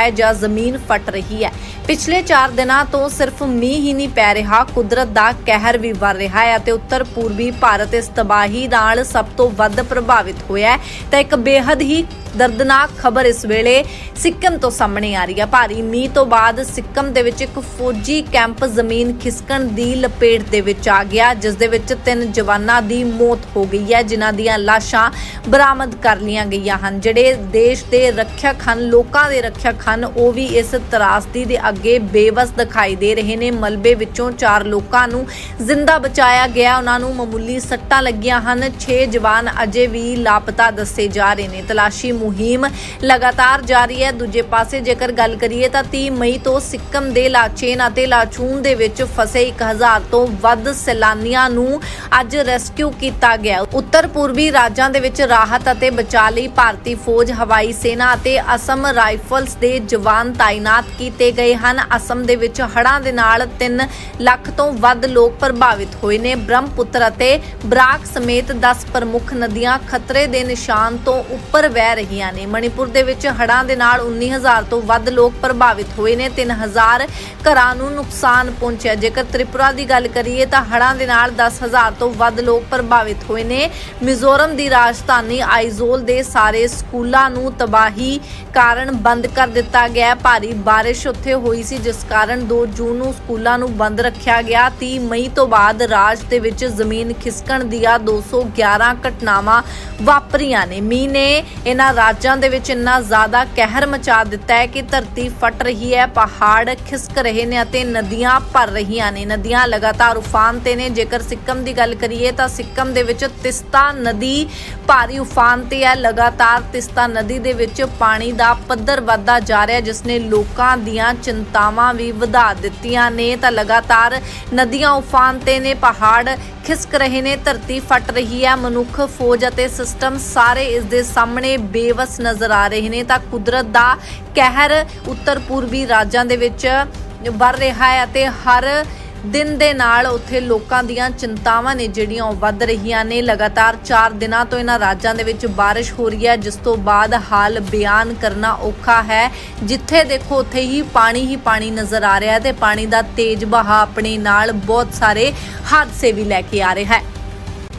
ਹੈ ਜਾਂ ਜ਼ਮੀਨ ਫਟ ਰਹੀ ਹੈ। ਪਿਛਲੇ 4 ਦਿਨਾਂ ਤੋਂ ਸਿਰਫ ਮੀਂਹ ਹੀ ਨਹੀਂ ਪੈ ਰਿਹਾ। ਕੁਦਰਤ ਦਾ ਕਹਿਰ ਵੀ ਵਰ ਰਿਹਾ ਹੈ ਅਤੇ ਉੱਤਰ ਪੂਰਬੀ ਭਾਰਤ ਇਸ ਤਬਾਹੀ ਨਾਲ ਸਭ ਤੋਂ ਵੱਧ ਪ੍ਰਭਾਵਿਤ ਹੋਇਆ ਹੈ। ਤਾਂ ਇੱਕ ਬੇहद ਹੀ ਦਰਦਨਾਕ ਖਬਰ ਇਸ ਵੇਲੇ ਸਿੱਕਮ ਤੋਂ ਸਾਹਮਣੇ ਆ ਰਹੀ ਹੈ। ਭਾਰੀ ਮੀਂਹ ਤੋਂ ਬਾਅਦ ਸਿੱਕਮ ਦੇ ਵਿੱਚ ਇੱਕ ਫੌਜੀ ਕੈਂਪ ਜ਼ਮੀਨ ਖਿਸਕਣ ਦੀ ਲਪੇਟ ਦੇ ਵਿੱਚ ਆ ਗਿਆ, ਜਿਸ ਦੇ ਵਿੱਚ ਤਿੰਨ ਜਵਾਨਾਂ ਦੀ ਮੌਤ ਹੋ ਗਈ ਹੈ, ਜਿਨ੍ਹਾਂ ਦੀਆਂ ਲਾਸ਼ਾਂ ਬਰਾਮਦ ਕਰ ਲਈਆਂ ਗਈਆਂ ਹਨ। ਜਿਹੜੇ ਦੇਸ਼ ਦੇ ਰੱਖਿਅਕ ਹਨ ਲੋਕਾਂ ਦੇ ਰੱਖਿਅਕ ਹਨ ਉਹ ਵੀ ਇਸ ਤਰਾਸਦੀ ਦੇ ਅੱਗੇ ਬੇਵਸ ਦਿਖਾਈ ਦੇ ਰਹੇ ਨੇ। ਮਲਬੇ ਵਿੱਚੋਂ ਚਾਰ ਲੋਕਾਂ ਨੂੰ ਜ਼ਿੰਦਾ ਬਚਾਇਆ ਗਿਆ। ਉਹਨਾਂ ਨੂੰ ਮਾਮੂਲੀ ਸੱਟਾਂ ਲੱਗੀਆਂ ਹਨ। 6 ਜਵਾਨ ਅਜੇ ਵੀ ਲਾਪਤਾ ਦੱਸੇ ਜਾ ਰਹੇ ਨੇ। ਤਲਾਸ਼ੀ ਮੁਹਿੰਮ ਲਗਾਤਾਰ ਜਾਰੀ ਹੈ। ਦੂਜੇ ਪਾਸੇ ਜੇਕਰ ਗੱਲ ਕਰੀਏ ਤਾਂ 30 ਮਈ ਤੋਂ ਸਿੱਕਮ ਦੇ ਲਾਚੇਨ ਅਤੇ ਲਾਚੂਨ ਦੇ ਵਿੱਚ ਫਸੇ 1000 ਤੋਂ ਵੱਧ ਸੈਲਾਨੀਆਂ ਨੂੰ ਅੱਜ ਰੈਸਕਿਊ ਕੀਤਾ ਗਿਆ। ਉੱਤਰ ਪੂਰਬੀ ਰਾਜਾਂ ਦੇ ਵਿੱਚ ਰਾਹਤ ਅਤੇ ਬਚਾਅ ਲਈ ਭਾਰਤੀ ਫੌਜ ਹਵਾਈ ਸੈਨਾ ਅਤੇ ਅਸਮ ਰਾਈਫਲਸ ਦੇ ਜਵਾਨ ਤਾਇਨਾਤ ਕੀਤੇ ਗਏ ਹਨ। ਅਸਮ ਦੇ ਵਿੱਚ ਹੜ੍ਹਾਂ ਦੇ ਨਾਲ 3 ਲੱਖ ਤੋਂ ਵੱਧ ਲੋਕ ਪ੍ਰਭਾਵਿਤ ਹੋਏ ਨੇ। ਬ੍ਰਹਮਪੁੱਤਰ ਅਤੇ ਬਰਾਕ ਸਮੇਤ 10 ਪ੍ਰਮੁੱਖ ਨਦੀਆਂ ਖਤਰੇ ਦੇ ਨਿਸ਼ਾਨ ਤੋਂ ਉੱਪਰ ਵਹਿ ਰਹੀਆਂ ਨੇ। ਮਣੀਪੁਰ ਦੇ ਵਿੱਚ ਹੜ੍ਹਾਂ ਦੇ ਨਾਲ 19000 ਤੋਂ ਵੱਧ ਲੋਕ ਪ੍ਰਭਾਵਿਤ ਹੋਏ ਨੇ। 3000 ਘਰਾਂ ਨੂੰ ਨੁਕਸਾਨ ਪਹੁੰਚਿਆ। ਜੇਕਰ ਤ੍ਰਿਪੁਰਾ ਦੀ ਗੱਲ ਕਰੀਏ ਤਾਂ ਹੜ੍ਹਾਂ ਦੇ ਨਾਲ 10000 ਤੋਂ ਵੱਧ ਲੋਕ ਪ੍ਰਭਾਵਿਤ ਹੋਏ ਨੇ। ਮਿਜ਼ੋਰਮ ਦੀ ਰਾਜਧਾਨੀ ਆਈਜ਼ੋਲ ਦੇ ਸਾਰੇ ਸਕੂਲਾਂ ਨੂੰ ਤਬਾਹੀ ਕਾਰਨ ਬੰਦ ਕਰ ਦਿੱਤਾ ਗਿਆ। ਭਾਰੀ ਬਾਰਿਸ਼ ਉੱਥੇ ਹੋਈ ਸੀ, ਜਿਸ ਕਾਰਨ 2 ਜੂਨ ਨੂੰ ਸਕੂਲਾਂ ਨੂੰ ਬੰਦ ਰੱਖਿਆ ਗਿਆ। 30 ਮਈ ਤੋਂ ਬਾਅਦ ਰਾਜ ਦੇ ਵਿੱਚ ਜ਼ਮੀਨ ਖਿਸਕਣ ਦੀਆਂ 211 ਘਟਨਾਵਾਂ ਵਾਪਰੀਆਂ ਨੇ। ਮੀਂਹ ਨੇ ਇਹਨਾਂ ਰਾਜਾਂ ਦੇ ਵਿੱਚ ਇੰਨਾ ਜ਼ਿਆਦਾ ਕਹਿਰ ਮਚਾ ਦਿੱਤਾ ਹੈ ਕਿ ਧਰਤੀ ਫਟ ਰਹੀ ਹੈ, ਪਹਾੜ ਖਿਸਕ ਰਹੇ ਨੇ ਅਤੇ ਨਦੀਆਂ ਭਰ ਰਹੀਆਂ ਨੇ। ਨਦੀਆਂ ਲਗਾਤਾਰ ਉਫਾਨ ਤੇ ਨੇ। ਜੇਕਰ ਸਿੱਕਮ ਦੀ ਗੱਲ ਕਰੀਏ ਤਾਂ ਸਿੱਕਮ ਦੇ ਵਿੱਚ ਤਿਸਤਾ ਨਦੀ ਭਾਰੀ ਉਫਾਨ ਤੇ ਹੈ। ਲਗਾਤਾਰ ਤਿਸਤਾ ਨਦੀ ਦੇ ਵਿੱਚ ਪਾਣੀ ਦਾ ਪੱਧਰ ਵੱਧਦਾ ਜਾ ਰਿਹਾ ਜਿਸ ਨੇ ਲੋਕਾਂ ਦੀਆਂ ਚਿੰਤਾਵਾਂ ਵੀ ਵਧਾ ਦਿੱਤੀਆਂ ਨੇ। ਤਾਂ ਲਗਾਤਾਰ ਨਦੀਆਂ ਉਫਾਨ ਤੇ ਨੇ, ਪਹਾੜ ਖਿਸਕ ਰਹੇ ਨੇ, ਧਰਤੀ ਫਟ ਰਹੀ ਹੈ। ਮਨੁੱਖ ਫੌਜ ਅਤੇ ਸਿਸਟਮ ਸਾਰੇ ਇਸ ਦੇ ਸਾਹਮਣੇ ਬੇਵਸ ਨਜ਼ਰ ਆ ਰਹੇ ਨੇ। ਤਾਂ ਕੁਦਰਤ ਦਾ ਕਹਿਰ ਉੱਤਰ ਪੂਰਬੀ ਰਾਜਾਂ ਦੇ ਵਿੱਚ ਵਰ ਰਿਹਾ ਹੈ ਅਤੇ ਹਰ ਦਿਨ ਦੇ ਨਾਲ ਉੱਥੇ ਲੋਕਾਂ ਦੀਆਂ ਚਿੰਤਾਵਾਂ ਨੇ ਜਿਹੜੀਆਂ ਉਹ ਵੱਧ ਰਹੀਆਂ ਨੇ। ਲਗਾਤਾਰ 4 ਦਿਨਾਂ ਤੋਂ ਇਹਨਾਂ ਰਾਜਾਂ ਦੇ ਵਿੱਚ ਬਾਰਿਸ਼ ਹੋ ਰਹੀ ਹੈ, ਜਿਸ ਤੋਂ ਬਾਅਦ ਹਾਲ ਬਿਆਨ ਕਰਨਾ ਔਖਾ ਹੈ। ਜਿੱਥੇ ਦੇਖੋ, ਉੱਥੇ ਹੀ ਪਾਣੀ ਹੀ ਪਾਣੀ ਨਜ਼ਰ ਆ ਰਿਹਾ ਹੈ ਤੇ ਪਾਣੀ ਦਾ ਤੇਜ਼ ਬਹਾਅ ਆਪਣੇ ਨਾਲ ਬਹੁਤ ਸਾਰੇ ਹਾਦਸੇ ਵੀ ਲੈ ਕੇ ਆ ਰਿਹਾ ਹੈ।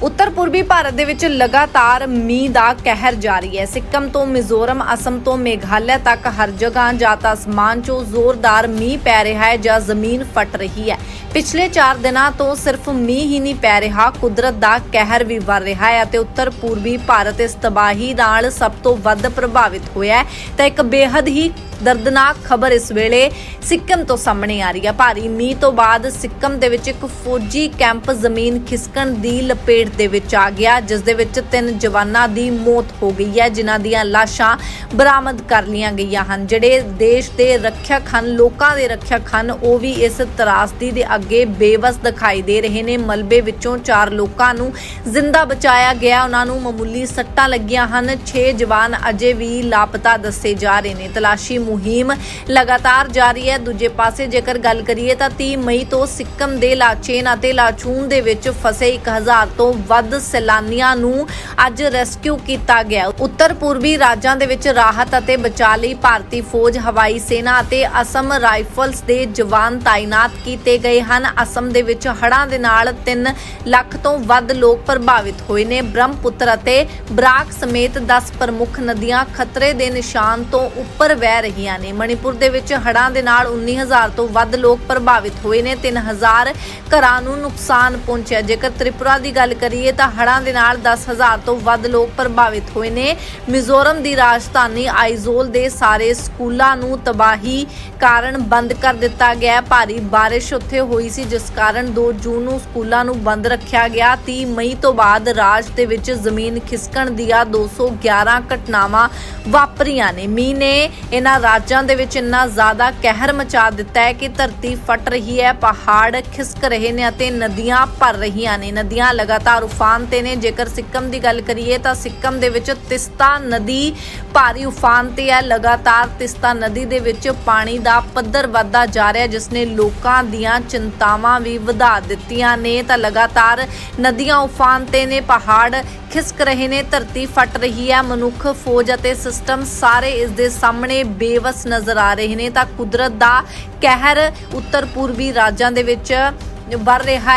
ਉੱਤਰ ਪੂਰਬੀ ਭਾਰਤ ਦੇ ਵਿੱਚ ਲਗਾਤਾਰ ਮੀਂਹ ਦਾ ਕਹਿਰ ਜਾਰੀ ਹੈ। ਸਿੱਕਮ ਤੋਂ ਮਿਜ਼ੋਰਮ, ਅਸਮ ਤੋਂ ਮੇਘਾਲਿਆ ਤੱਕ ਹਰ ਜਗ੍ਹਾ ਜਾਂ ਤਾਂ ਅਸਮਾਨ 'ਚੋਂ ਜ਼ੋਰਦਾਰ ਮੀਂਹ ਪੈ ਰਿਹਾ ਹੈ ਜਾਂ ਜ਼ਮੀਨ ਫਟ ਰਹੀ ਹੈ। ਪਿਛਲੇ 4 ਦਿਨਾਂ ਤੋਂ ਸਿਰਫ ਮੀਂਹ ਹੀ ਨਹੀਂ ਪੈ ਰਿਹਾ, ਕੁਦਰਤ ਦਾ ਕਹਿਰ ਵੀ ਵਰ ਰਿਹਾ ਹੈ ਅਤੇ ਉੱਤਰ ਪੂਰਬੀ ਭਾਰਤ ਇਸ ਤਬਾਹੀ ਨਾਲ ਸਭ ਤੋਂ ਵੱਧ ਪ੍ਰਭਾਵਿਤ ਹੋਇਆ ਹੈ। ਤਾਂ ਇੱਕ ਬੇहद ਹੀ ਦਰਦਨਾਕ ਖਬਰ ਇਸ ਵੇਲੇ ਸਿੱਕਮ ਤੋਂ ਸਾਹਮਣੇ ਆ ਰਹੀ ਹੈ ਭਾਰੀ ਮੀਂਹ ਤੋਂ ਬਾਅਦ ਸਿੱਕਮ ਦੇ ਵਿੱਚ ਇੱਕ ਫੌਜੀ ਕੈਂਪ ਜ਼ਮੀਨ ਖਿਸਕਣ ਦੀ ਲਪੇਟ ਦੇ ਵਿੱਚ ਆ ਗਿਆ, ਜਿਸ ਦੇ ਵਿੱਚ ਤਿੰਨ ਜਵਾਨਾਂ ਦੀ ਮੌਤ ਹੋ ਗਈ ਹੈ, ਜਿਨ੍ਹਾਂ ਦੀਆਂ ਲਾਸ਼ਾਂ ਬਰਾਮਦ ਕਰ ਲਈਆਂ ਗਈਆਂ ਹਨ। ਜਿਹੜੇ ਦੇਸ਼ ਦੇ ਰੱਖਿਅਕ ਹਨ, ਲੋਕਾਂ ਦੇ ਰੱਖਿਅਕ ਹਨ, ਉਹ ਵੀ ਇਸ ਤਰਾਸਦੀ ਦੇ ਅੱਗੇ ਬੇਵਸ ਦਿਖਾਈ ਦੇ ਰਹੇ ਨੇ। ਮਲਬੇ ਵਿੱਚੋਂ ਚਾਰ ਲੋਕਾਂ ਨੂੰ ਜ਼ਿੰਦਾ ਬਚਾਇਆ ਗਿਆ, ਉਹਨਾਂ ਨੂੰ ਮਾਮੂਲੀ ਸੱਟਾਂ ਲੱਗੀਆਂ ਹਨ। 6 ਜਵਾਨ ਅਜੇ ਵੀ ਲਾਪਤਾ ਦੱਸੇ ਜਾ ਰਹੇ ਨੇ। ਤਲਾਸ਼ੀ ਮੁਹਿੰਮ ਲਗਾਤਾਰ ਜਾਰੀ ਹੈ। ਦੂਜੇ ਪਾਸੇ ਜੇਕਰ ਗੱਲ ਕਰੀਏ ਤਾਂ 30 ਮਈ ਤੋਂ ਸਿੱਕਮ ਦੇ ਲਾਚੇਨ ਅਤੇ ਲਾਚੂਨ ਦੇ ਵਿੱਚ ਫਸੇ 1000 ਤੋਂ ਵੱਧ ਸੈਲਾਨੀਆਂ ਨੂੰ ਅੱਜ ਰੈਸਕਿਊ ਕੀਤਾ ਗਿਆ। ਉੱਤਰ ਪੂਰਬੀ ਰਾਜਾਂ ਦੇ ਵਿੱਚ ਰਾਹਤ ਅਤੇ ਬਚਾਅ ਲਈ ਭਾਰਤੀ ਫੌਜ, ਹਵਾਈ ਸੈਨਾ ਅਤੇ ਅਸਮ ਰਾਈਫਲਸ ਦੇ ਜਵਾਨ ਤਾਇਨਾਤ ਕੀਤੇ ਗਏ ਹਨ। ਅਸਮ ਦੇ ਵਿੱਚ ਹੜ੍ਹਾਂ ਦੇ ਨਾਲ 3 ਲੱਖ ਤੋਂ ਵੱਧ ਲੋਕ ਪ੍ਰਭਾਵਿਤ ਹੋਏ ਨੇ। ਬ੍ਰਹਮਪੁੱਤਰ ਅਤੇ ਬਰਾਕ ਸਮੇਤ 10 ਪ੍ਰਮੁੱਖ ਨਦੀਆਂ ਖਤਰੇ ਦੇ ਨਿਸ਼ਾਨ ਤੋਂ ਉੱਪਰ ਵਹਿ ਰਹੀ ਰਹੀਆਂ ਨੇ। ਮਣੀਪੁਰ ਦੇ ਵਿੱਚ ਹੜ੍ਹਾਂ ਦੇ ਨਾਲ 19000 ਤੋਂ ਵੱਧ ਲੋਕ ਪ੍ਰਭਾਵਿਤ ਹੋਏ ਨੇ। 3000 ਘਰਾਂ ਨੂੰ ਨੁਕਸਾਨ ਪਹੁੰਚਿਆ। ਜੇਕਰ ਤ੍ਰਿਪੁਰਾ ਦੀ ਗੱਲ ਕਰੀਏ ਤਾਂ ਹੜ੍ਹਾਂ ਦੇ ਨਾਲ 10000 ਤੋਂ ਵੱਧ ਲੋਕ ਪ੍ਰਭਾਵਿਤ ਹੋਏ ਨੇ। ਮਿਜ਼ੋਰਮ ਦੀ ਰਾਜਧਾਨੀ ਆਈਜ਼ੋਲ ਦੇ ਸਾਰੇ ਸਕੂਲਾਂ ਨੂੰ ਤਬਾਹੀ ਕਾਰਨ ਬੰਦ ਕਰ ਦਿੱਤਾ ਗਿਆ। ਭਾਰੀ ਬਾਰਿਸ਼ ਉੱਥੇ ਹੋਈ ਸੀ, ਜਿਸ ਕਾਰਨ 2 ਜੂਨ ਨੂੰ ਸਕੂਲਾਂ ਨੂੰ ਬੰਦ ਰੱਖਿਆ ਗਿਆ। 30 ਮਈ ਤੋਂ ਬਾਅਦ ਰਾਜ ਦੇ ਵਿੱਚ ਜ਼ਮੀਨ ਖਿਸਕਣ ਦੀਆਂ 211 ਘਟਨਾਵਾਂ ਵਾਪਰੀਆਂ ਨੇ। ਮੀਂਹ ਨੇ ਇਹਨਾਂ ਰਾਜਾਂ ਦੇ ਵਿੱਚ ਇੰਨਾ ਜ਼ਿਆਦਾ ਕਹਿਰ ਮਚਾ ਦਿੱਤਾ ਹੈ ਕਿ ਧਰਤੀ ਫਟ ਰਹੀ ਹੈ, ਪਹਾੜ ਖਿਸਕ ਰਹੇ ਨੇ ਅਤੇ ਨਦੀਆਂ ਭਰ ਰਹੀਆਂ ਨੇ। ਨਦੀਆਂ ਲਗਾਤਾਰ ਉਫਾਨ ਤੇ ਨੇ। ਜੇਕਰ ਸਿੱਕਮ ਦੀ ਗੱਲ ਕਰੀਏ ਤਾਂ ਸਿੱਕਮ ਦੇ ਵਿੱਚ ਤਿਸਤਾ ਨਦੀ ਭਾਰੀ ਉਫਾਨ ਤੇ ਹੈ। ਲਗਾਤਾਰ ਤਿਸਤਾ ਨਦੀ ਦੇ ਵਿੱਚ ਪਾਣੀ ਦਾ ਪੱਧਰ ਵਧਦਾ ਜਾ ਰਿਹਾ ਜਿਸ ਨੇ ਲੋਕਾਂ ਦੀਆਂ ਚਿੰਤਾਵਾਂ ਵੀ ਵਧਾ ਦਿੱਤੀਆਂ ਨੇ। ਤਾਂ ਲਗਾਤਾਰ ਨਦੀਆਂ ਉਫਾਨ ਤੇ ਨੇ, ਪਹਾੜ ਖਿਸਕ ਰਹੇ ਨੇ। ਧਰਤੀ ਫਟ ਰਹੀ ਹੈ। ਮਨੁੱਖ, ਫੌਜ ਅਤੇ ਸਿਸਟਮ ਸਾਰੇ ਇਸ ਦੇ ਸਾਹਮਣੇ ਬੇ ਬੇਵਸ ਨਜ਼ਰ ਆ ਰਹੇ ਨੇ ਤਾਂ ਕੁਦਰਤ ਦਾ ਕਹਿਰ ਉੱਤਰ ਪੂਰਬੀ ਰਾਜਾਂ ਦੇ ਵਿੱਚ ਵਰ ਰਿਹਾ